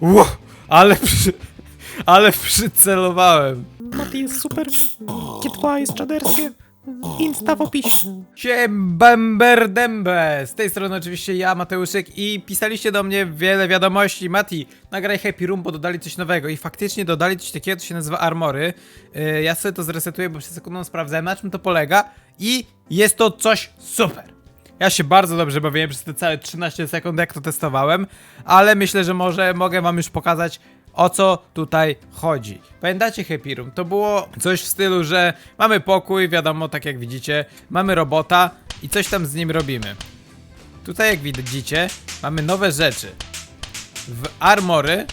Ło, ale przy, ale przycelowałem. Mati jest super. G2 jest czaderskie. Insta w opisie. Siembember dembe! Z tej strony oczywiście ja, Mateuszek i pisaliście do mnie wiele wiadomości. Mati, nagraj Happy Room, bo dodali coś nowego i faktycznie dodali coś takiego, co się nazywa Armory. Yy, ja sobie to zresetuję, bo przed sekundą sprawdzałem, na czym to polega i jest to coś super. Ja się bardzo dobrze bawiłem przez te całe 13 sekund, jak to testowałem, ale myślę, że może mogę wam już pokazać, o co tutaj chodzi. Pamiętacie Happy Room? To było coś w stylu, że mamy pokój, wiadomo, tak jak widzicie, mamy robota i coś tam z nim robimy. Tutaj, jak widzicie, mamy nowe rzeczy. W Armory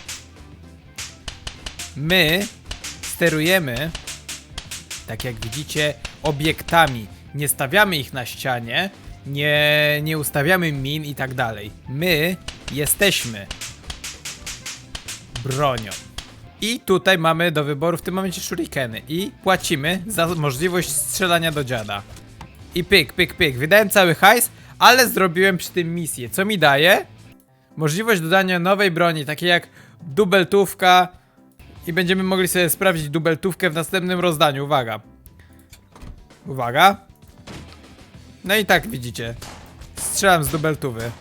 my sterujemy, tak jak widzicie, obiektami. Nie stawiamy ich na ścianie, nie, nie ustawiamy min i tak dalej. My jesteśmy bronią. I tutaj mamy do wyboru w tym momencie shurikeny i płacimy za możliwość strzelania do dziada. I pyk, pyk, pyk. Wydałem cały hajs, ale zrobiłem przy tym misję. Co mi daje? Możliwość dodania nowej broni, takiej jak dubeltówka i będziemy mogli sobie sprawdzić dubeltówkę w następnym rozdaniu. Uwaga. Uwaga. No i tak widzicie. Strzelam z dubeltówy.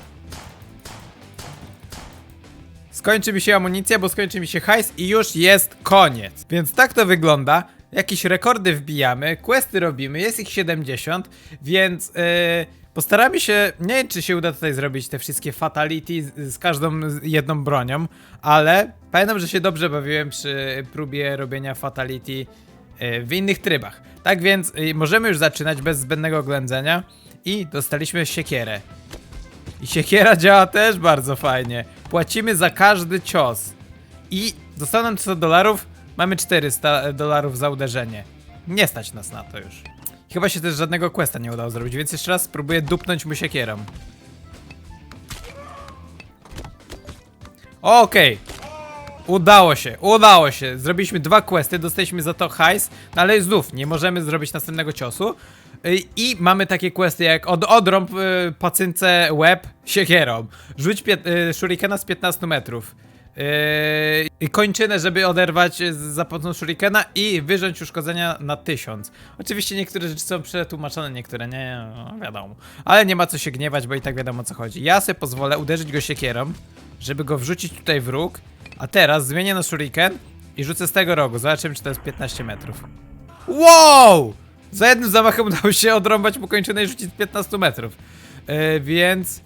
Skończy mi się amunicja, bo skończy mi się hajs i już jest koniec. Więc tak to wygląda. Jakieś rekordy wbijamy, questy robimy, jest ich 70, więc yy, postaramy się, nie wiem czy się uda tutaj zrobić te wszystkie fatality z, z każdą jedną bronią, ale pamiętam, że się dobrze bawiłem przy próbie robienia fatality w innych trybach. Tak więc yy, możemy już zaczynać bez zbędnego ględzenia i dostaliśmy siekierę. I siekiera działa też bardzo fajnie. Płacimy za każdy cios. I dostaną 100 dolarów, mamy 400 dolarów za uderzenie. Nie stać nas na to już. Chyba się też żadnego questa nie udało zrobić, więc jeszcze raz spróbuję dupnąć mu siekierą. Okej. Udało się, udało się. Zrobiliśmy dwa questy, dostaliśmy za to hajs, no ale znów nie możemy zrobić następnego ciosu. Y, I mamy takie questy jak od, odrąb y, pacynce łeb siekierą, rzuć pie, y, shurikena z 15 metrów. Yy, kończynę, żeby oderwać za pomocą shurikena i wyrządź uszkodzenia na 1000. Oczywiście niektóre rzeczy są przetłumaczone, niektóre nie, no, wiadomo. Ale nie ma co się gniewać, bo i tak wiadomo o co chodzi. Ja sobie pozwolę uderzyć go siekierą, żeby go wrzucić tutaj w róg, a teraz zmienię na shuriken i rzucę z tego rogu. Zobaczymy, czy to jest 15 metrów. Wow! Za jednym zamachem udało się odrąbać mu kończynę i rzucić z 15 metrów. Yy, więc...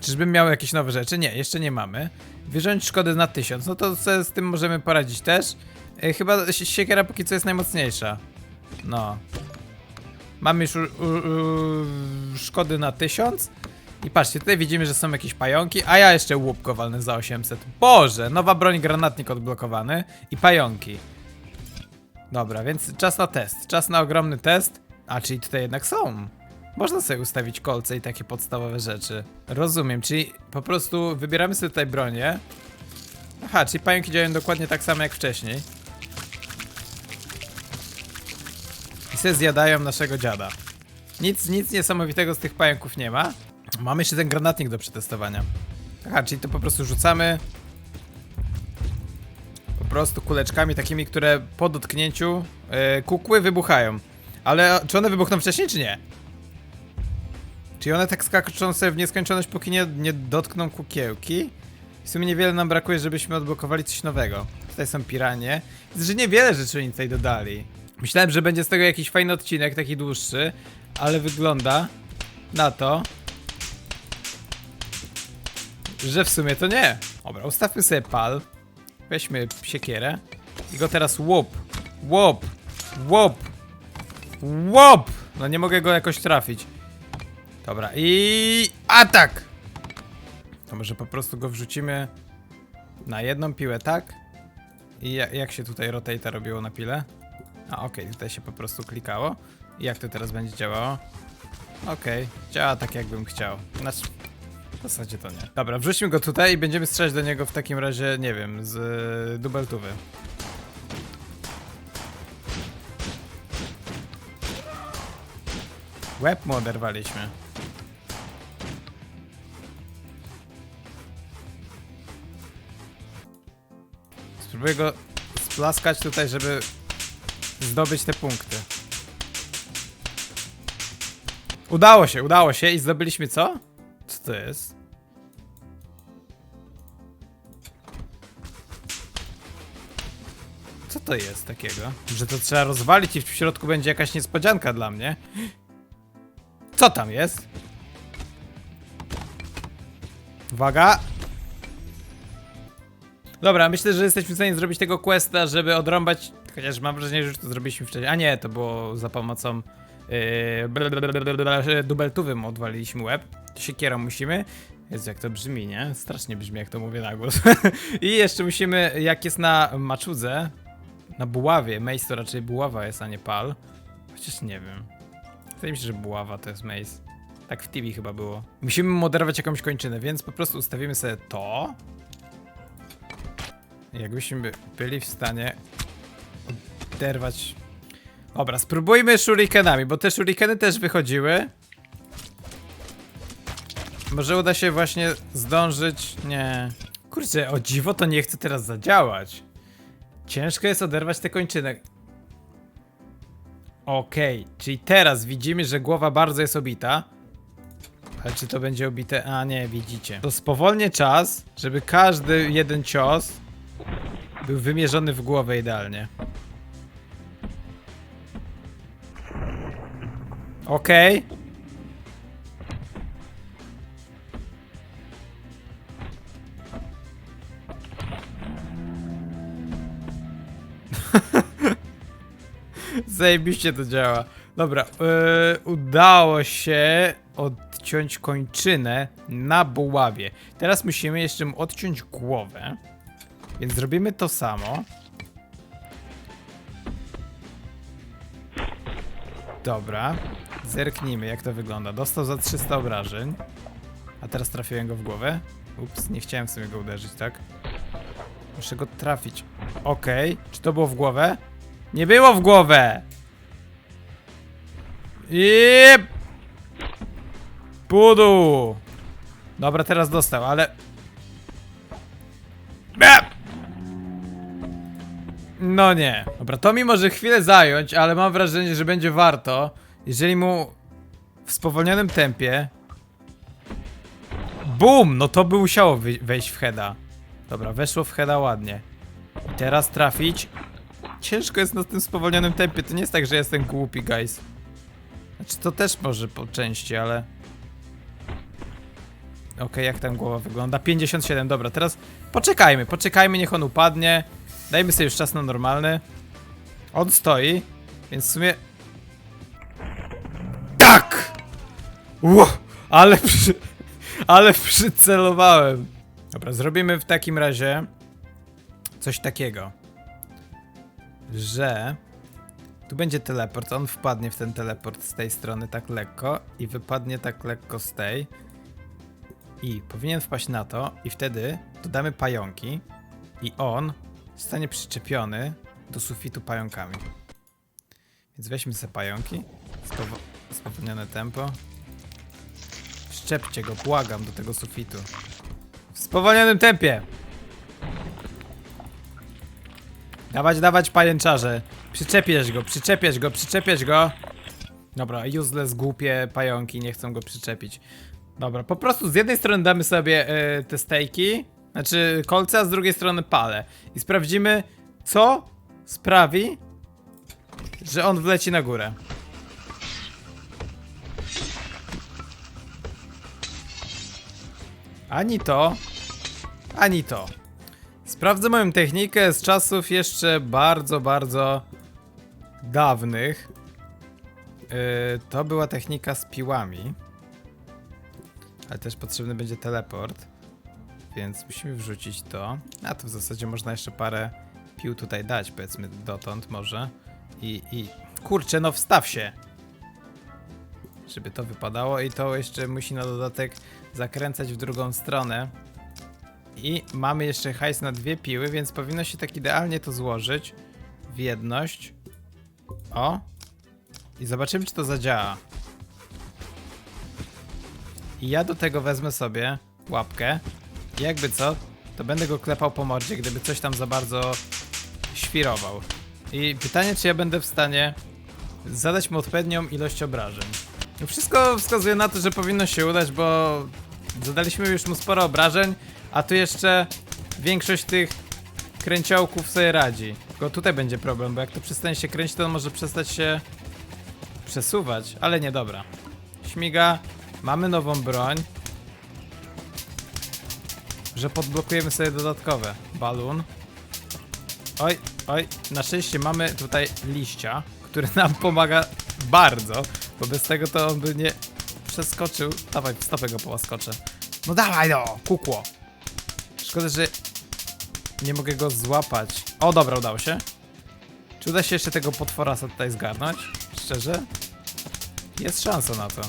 Czyżbym miał jakieś nowe rzeczy? Nie, jeszcze nie mamy. Wyrządź szkody na 1000. No to z tym możemy poradzić też. Yy, chyba si- siekiera póki co jest najmocniejsza. No. Mamy już szkody na 1000. I patrzcie, tutaj widzimy, że są jakieś pająki, a ja jeszcze łupko walnę za 800. Boże, nowa broń, granatnik odblokowany i pająki. Dobra, więc czas na test. Czas na ogromny test. A, czyli tutaj jednak są. Można sobie ustawić kolce i takie podstawowe rzeczy. Rozumiem, czyli po prostu wybieramy sobie tutaj bronię. Aha, czyli pająki działają dokładnie tak samo jak wcześniej. I se zjadają naszego dziada. Nic, nic niesamowitego z tych pająków nie ma. Mamy jeszcze ten granatnik do przetestowania. Aha, czyli to po prostu rzucamy po prostu kuleczkami takimi, które po dotknięciu yy, kukły wybuchają. Ale czy one wybuchną wcześniej, czy nie? Czyli one tak skaczą sobie w nieskończoność, póki nie, nie dotkną kukiełki? W sumie niewiele nam brakuje, żebyśmy odblokowali coś nowego. Tutaj są piranie. Widzę, że niewiele rzeczy oni tutaj dodali. Myślałem, że będzie z tego jakiś fajny odcinek, taki dłuższy, ale wygląda na to, że w sumie to nie. Dobra, ustawmy sobie pal. Weźmy siekierę i go teraz łup, łup, łup, łup. No nie mogę go jakoś trafić. Dobra, i atak! To może po prostu go wrzucimy na jedną piłę, tak? I ja, jak się tutaj rotate robiło na pile? A okej, tutaj się po prostu klikało. I jak to teraz będzie działało? Okej, działa tak jakbym chciał. Znaczy, zasadzie to nie. Dobra, wrzućmy go tutaj i będziemy strzelać do niego w takim razie, nie wiem, z y, dubeltówy. Łeb mu oderwaliśmy. Spróbuję go splaskać tutaj, żeby zdobyć te punkty. Udało się, udało się i zdobyliśmy co? Co to jest? Co to jest takiego? Że to trzeba rozwalić i w środku będzie jakaś niespodzianka dla mnie. Co tam jest? Uwaga! Dobra, myślę, że jesteśmy w stanie zrobić tego questa, żeby odrąbać. Chociaż mam wrażenie, że już to zrobiliśmy wcześniej. A nie, to było za pomocą yy, dubeltowym odwaliliśmy łeb. Siekierą musimy. Jezu, jak to brzmi, nie? Strasznie brzmi, jak to mówię na głos. I jeszcze musimy, jak jest na maczudze, na buławie, mace to raczej buława jest, a nie pal. Chociaż nie wiem. Wydaje mi się, że buława to jest mace. Tak w TV chyba było. Musimy moderować jakąś kończynę, więc po prostu ustawimy sobie to. Jakbyśmy by- byli w stanie oderwać. Dobra, spróbujmy shurikenami, bo te shurikeny też wychodziły. Może uda się właśnie zdążyć. Nie. Kurczę, o dziwo to nie chce teraz zadziałać. Ciężko jest oderwać te kończyny. Okej, czyli teraz widzimy, że głowa bardzo jest obita. Ale czy to będzie obite? A nie, widzicie. To spowolnię czas, żeby każdy jeden cios był wymierzony w głowę idealnie. Okej. Zajebiście to działa. Dobra, yy, udało się odciąć kończynę na buławie. Teraz musimy jeszcze odciąć głowę. Więc zrobimy to samo. Dobra. Zerknijmy jak to wygląda. Dostał za 300 obrażeń. A teraz trafiłem go w głowę. Ups, nie chciałem w sumie go uderzyć, tak? Muszę go trafić. Okej. Czy to było w głowę? Nie było w głowę! Jep! Budu! Dobra, teraz dostał, ale... No nie. Dobra, to mi może chwilę zająć, ale mam wrażenie, że będzie warto, jeżeli mu w spowolnionym tempie... Bum! No to by musiało wejść w heada. Dobra, weszło w heada ładnie. I teraz trafić. Ciężko jest na tym spowolnionym tempie, to nie jest tak, że jestem głupi, guys. Znaczy to też może po części, ale... Okej, jak tam głowa wygląda? 57, dobra, teraz poczekajmy, poczekajmy, niech on upadnie. Dajmy sobie już czas na normalny. On stoi, więc w sumie... Ło! Ale przy... Ale przycelowałem. Dobra, zrobimy w takim razie coś takiego, że tu będzie teleport, on wpadnie w ten teleport z tej strony tak lekko i wypadnie tak lekko z tej. I powinien wpaść na to i wtedy dodamy pająki i on zostanie przyczepiony do sufitu pająkami. Więc weźmy sobie pająki, spowo- spowolnione tempo. Szczepcie go, błagam, do tego sufitu. W spowolnionym tempie! Dawać, dawać pajęczarze. Przyczepiesz go, przyczepiesz go, przyczepiesz go. Dobra, useless, głupie pająki nie chcą go przyczepić. Dobra, po prostu z jednej strony damy sobie e, te stejki, znaczy kolce, a z drugiej strony pale. I sprawdzimy, co sprawi, że on wleci na górę. Ani to, ani to. Sprawdzę moją technikę z czasów jeszcze bardzo, bardzo dawnych. Yy, to była technika z piłami. Ale też potrzebny będzie teleport. Więc musimy wrzucić to. A to w zasadzie można jeszcze parę pił tutaj dać, powiedzmy dotąd może. I, i kurczę, no wstaw się! Żeby to wypadało i to jeszcze musi na dodatek zakręcać w drugą stronę. I mamy jeszcze hajs na dwie piły, więc powinno się tak idealnie to złożyć w jedność. O! I zobaczymy, czy to zadziała. I ja do tego wezmę sobie łapkę. I jakby co, to będę go klepał po mordzie, gdyby coś tam za bardzo świrował. I pytanie, czy ja będę w stanie zadać mu odpowiednią ilość obrażeń. No Wszystko wskazuje na to, że powinno się udać, bo zadaliśmy już mu sporo obrażeń, a tu jeszcze większość tych kręciołków sobie radzi. Tylko tutaj będzie problem, bo jak to przestanie się kręcić, to on może przestać się przesuwać, ale nie, dobra. Śmiga, mamy nową broń. Że podblokujemy sobie dodatkowe. Balun. Oj, oj, na szczęście mamy tutaj liścia, który nam pomaga bardzo, bo bez tego to on by nie przeskoczył. Dawaj, stopę go połaskoczę. No dawaj no, kukło. Szkoda, że nie mogę go złapać. O, dobra, udało się. Czy uda się jeszcze tego potworasa tutaj zgarnąć? Szczerze? Jest szansa na to.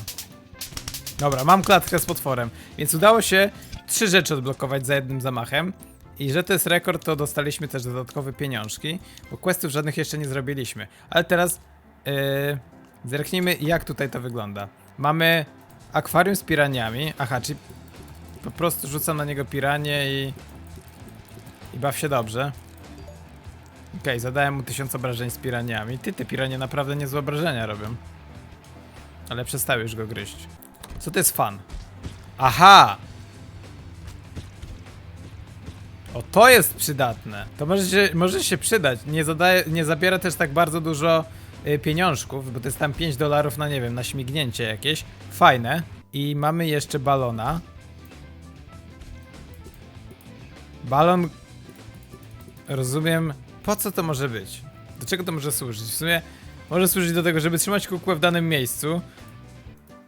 Dobra, mam klatkę z potworem, więc udało się trzy rzeczy odblokować za jednym zamachem. I że to jest rekord, to dostaliśmy też dodatkowe pieniążki, bo questów żadnych jeszcze nie zrobiliśmy. Ale teraz yy, zerknijmy jak tutaj to wygląda. Mamy akwarium z piraniami. Aha, czyli po prostu rzucam na niego piranie i... I baw się dobrze. Okej, zadałem mu tysiąc obrażeń z piraniami. Ty, te piranie naprawdę niezłe obrażenia robią. Ale przestały już go gryźć. Co to jest fan? Aha! O, to jest przydatne. To może się, może się przydać. Nie, zadaje, nie zabiera też tak bardzo dużo pieniążków, bo to jest tam 5 dolarów na, nie wiem, na śmignięcie jakieś. Fajne. I mamy jeszcze balona. Balon... Rozumiem, po co to może być? Do czego to może służyć? W sumie może służyć do tego, żeby trzymać kukłę w danym miejscu.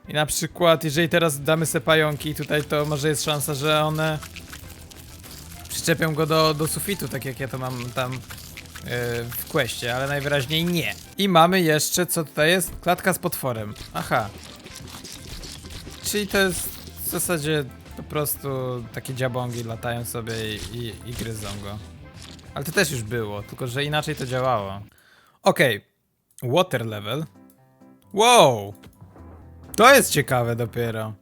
I na przykład, jeżeli teraz damy se pająki tutaj, to może jest szansa, że one przyczepią go do, do sufitu, tak jak ja to mam tam w questie, ale najwyraźniej nie. I mamy jeszcze, co tutaj jest? Klatka z potworem. Aha. Czyli to jest w zasadzie po prostu takie dziabągi latają sobie i, i, i gryzą go. Ale to też już było, tylko że inaczej to działało. Okej. Water level. Wow! To jest ciekawe dopiero.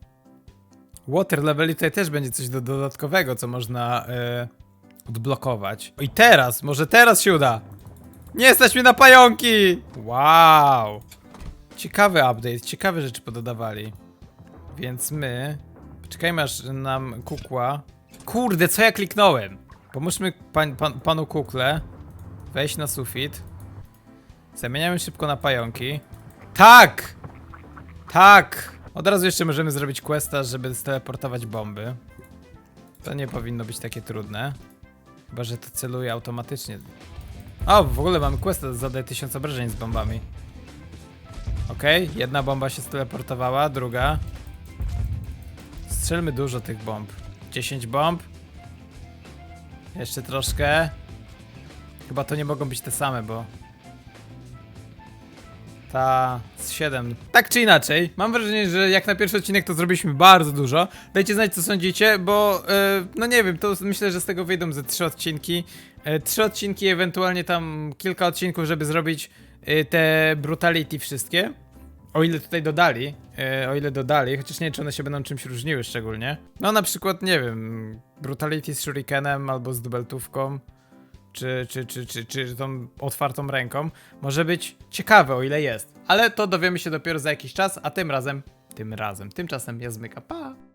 Water level i tutaj też będzie coś do, dodatkowego, co można e, odblokować. I teraz, może teraz się uda. Nie stać na pająki! Wow! Ciekawy update, ciekawe rzeczy pododawali. Więc my... Poczekajmy aż nam kukła... Kurde, co ja kliknąłem? Pomóżmy pan, pan, panu kukle. Wejść na sufit. Zamieniamy szybko na pająki. Tak! Tak! Od razu jeszcze możemy zrobić questa, żeby steleportować bomby. To nie powinno być takie trudne. Chyba, że to celuje automatycznie. O, w ogóle mamy questa, zadaje 1000 obrażeń z bombami. Okej, jedna bomba się steleportowała, druga. Strzelmy dużo tych bomb. 10 bomb. Jeszcze troszkę. Chyba to nie mogą być te same, bo z 7. Tak czy inaczej, mam wrażenie, że jak na pierwszy odcinek to zrobiliśmy bardzo dużo. Dajcie znać co sądzicie, bo e, no nie wiem, to myślę, że z tego wyjdą ze trzy odcinki. E, trzy odcinki, ewentualnie tam kilka odcinków, żeby zrobić e, te brutality wszystkie. O ile tutaj dodali, e, o ile dodali, chociaż nie wiem, czy one się będą czymś różniły szczególnie. No na przykład, nie wiem, brutality z shurikenem albo z dubeltówką czy, czy, czy, czy, czy tą otwartą ręką, może być ciekawe, o ile jest. Ale to dowiemy się dopiero za jakiś czas, a tym razem, tym razem, tymczasem ja zmykam. Pa!